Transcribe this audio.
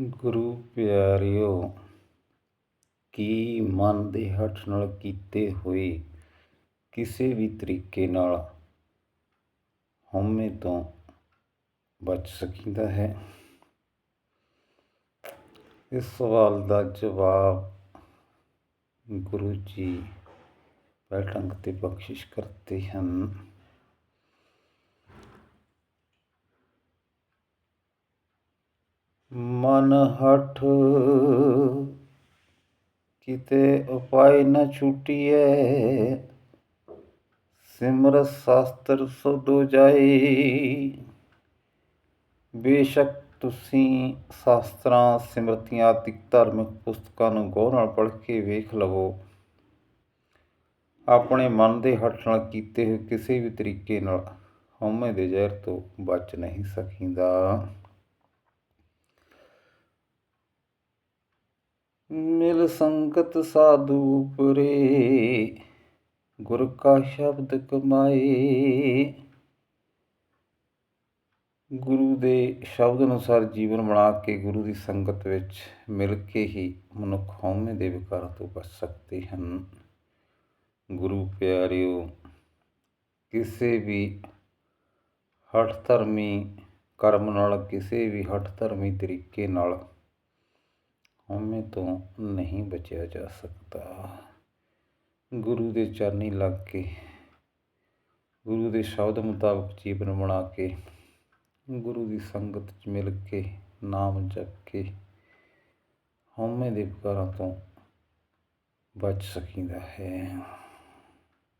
ਗੁਰੂ ਪਿਆਰਿਓ, ਕੀ ਮਨ ਦੇ ਹੱਠ ਨਾਲ ਕੀਤੇ ਹੋਏ ਕਿਸੇ ਵੀ ਤਰੀਕੇ ਨਾਲ ਹਉਮੈ ਤੋਂ ਬਚ ਸਕੀਦਾ ਹੈ? ਇਸ ਸਵਾਲ ਦਾ ਜਵਾਬ ਗੁਰੂ ਜੀ ਬੈਠੰਗ ਤੇ ਬਖਸ਼ਿਸ਼ ਕਰਤੇ ਹਨ। ਮਨ ਹਠ ਕਿਤੇ ਉਪਾਇ ਨ ਛੁਟੀਐ। ਸਿਮਰਤ ਸ਼ਾਸਤਰ ਸਦੋ ਜਾਈ ਬੇਸ਼ੱਕ ਤੁਸੀਂ ਸ਼ਾਸਤਰਾਂ ਸਿਮਰਤੀਆਂ ਆਦਿਕ ਧਾਰਮਿਕ ਪੁਸਤਕਾਂ ਨੂੰ ਗੌਰ ਨਾਲ ਪੜ੍ਹ ਕੇ ਵੇਖ ਲਵੋ। ਆਪਣੇ ਮਨ ਦੇ ਹੱਠ ਨਾਲ ਕੀਤੇ ਹੋਏ ਕਿਸੇ ਵੀ ਤਰੀਕੇ ਨਾਲ ਹਉਮੈ ਦੇ ਜ਼ਹਿਰ ਤੋਂ ਬਚ ਨਹੀਂ ਸਕੀਂਦਾ। ਮਿਲ ਸੰਗਤ ਸਾਧੂ ਉਪਰੇ, ਗੁਰ ਕਾ ਸ਼ਬਦ ਕਮਾਏ। ਗੁਰੂ ਦੇ ਸ਼ਬਦ ਅਨੁਸਾਰ ਜੀਵਨ ਬਣਾ ਕੇ ਗੁਰੂ ਦੀ ਸੰਗਤ ਵਿੱਚ ਮਿਲ ਕੇ ਹੀ ਮਨੁੱਖ ਹਉਮੈ ਦੇ ਵਿਕਾਰਾਂ ਤੋਂ ਬਚ ਸਕਦੇ ਹਨ। ਗੁਰੂ ਪਿਆਰਿਓ, ਕਿਸੇ ਵੀ ਹਠ ਧਰਮੀ ਕਰਮ ਨਾਲ, ਕਿਸੇ ਵੀ ਹਠ ਧਰਮੀ ਤਰੀਕੇ ਨਾਲ ਹਉਮੈ ਤੋਂ ਨਹੀਂ ਬਚਿਆ ਜਾ ਸਕਦਾ। ਗੁਰੂ ਦੇ ਚਰਨੀ ਲੱਗ ਕੇ, ਗੁਰੂ ਦੇ ਸ਼ਬਦ ਮੁਤਾਬਕ ਜੀਵਨ ਬਣਾ ਕੇ, ਗੁਰੂ ਦੀ ਸੰਗਤ 'ਚ ਮਿਲ ਕੇ, ਨਾਮ ਜਪ ਕੇ ਹਉਮੈ ਦੇ ਵਿਕਾਰਾਂ ਤੋਂ ਬਚ ਸਕੀਦਾ ਹੈ।